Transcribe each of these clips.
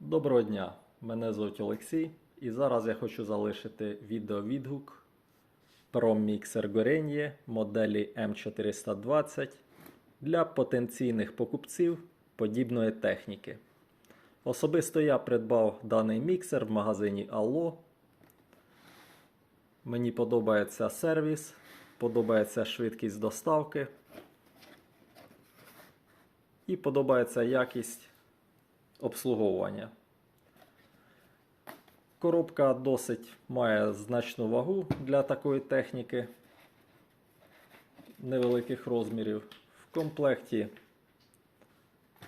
Доброго дня! Мене звуть Олексій, і зараз я хочу залишити відеовідгук про міксер Gorenje моделі M420 для потенційних покупців подібної техніки. Особисто я придбав даний міксер в магазині Allo. Мені подобається сервіс, подобається швидкість доставки і подобається якість обслуговування. Коробка досить має значну вагу для такої техніки невеликих розмірів. В комплекті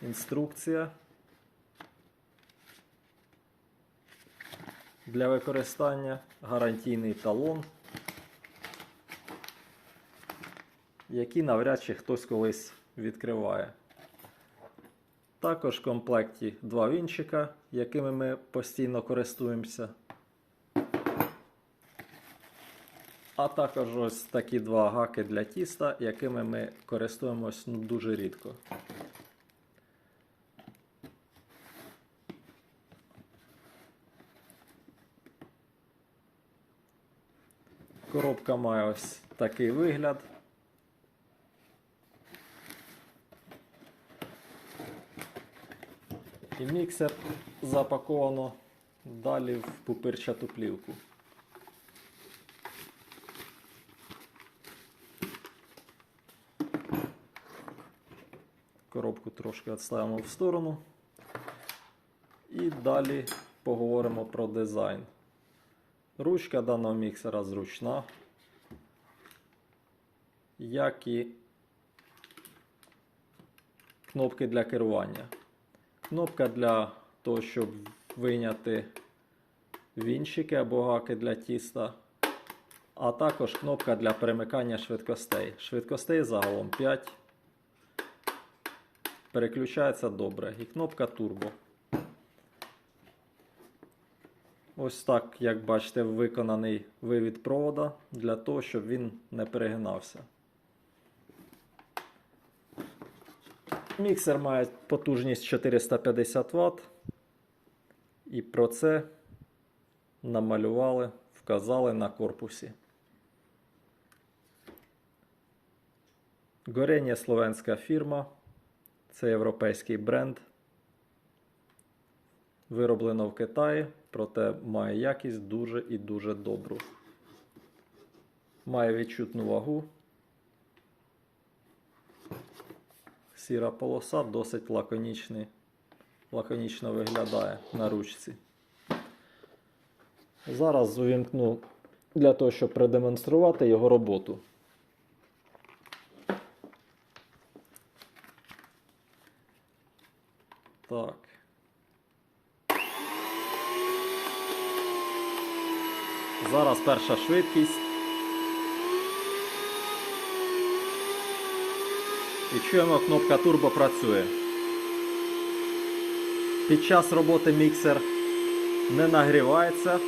інструкція для використання, гарантійний талон, який навряд чи хтось колись відкриває. Також в комплекті два вінчика, якими ми постійно користуємося. А також ось такі два гаки для тіста, якими ми користуємось ну, дуже рідко. Коробка має ось такий вигляд. І міксер запаковано далі в пупирчату плівку. Коробку трошки відставимо в сторону. І далі поговоримо про дизайн. Ручка даного міксера зручна, як і кнопки для керування. Кнопка для того, щоб вийняти вінчики або гаки для тіста, а також кнопка для перемикання швидкостей. Швидкостей загалом 5. Переключається добре. І кнопка турбо. Ось так, як бачите, виконаний вивід провода для того, щоб він не перегинався. Міксер має потужність 450 Вт. І про це намалювали, вказали на корпусі. Горення словенська фірма. Це європейський бренд. Вироблено в Китаї, проте має якість дуже і дуже добру. Має відчутну вагу. Сіра полоса досить лаконічний, лаконічно виглядає на ручці. Зараз увімкну для того, щоб продемонструвати його роботу. Так. Зараз перша швидкість. І чуємо, кнопка турбо працює. Під час роботи міксер не нагрівається,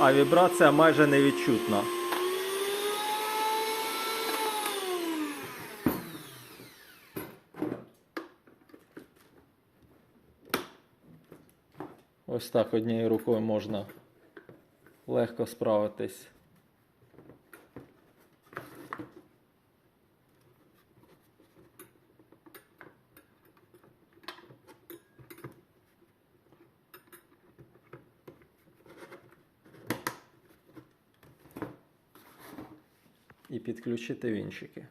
а вібрація майже невідчутна. Ось так однією рукою можна легко справитись. І підключити вінчики.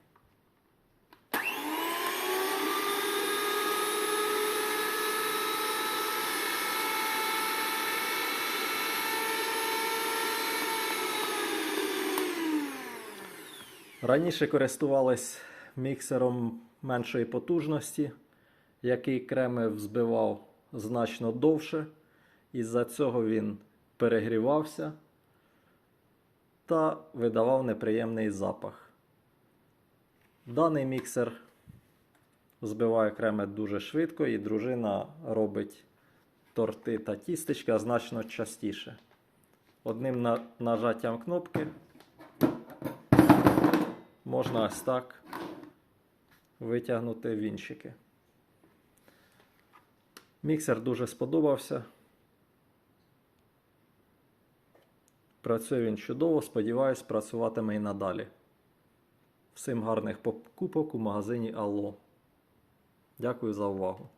Раніше користувались міксером меншої потужності, який кремив збивав значно довше. Із-за цього він перегрівався та видавав неприємний запах. Даний міксер збиває креми дуже швидко, і дружина робить торти та тістечка значно частіше. Одним нажаттям кнопки можна ось так витягнути вінчики. Міксер дуже сподобався. Працює він чудово, сподіваюсь, працюватиме і надалі. Всім гарних покупок у магазині Алло. Дякую за увагу.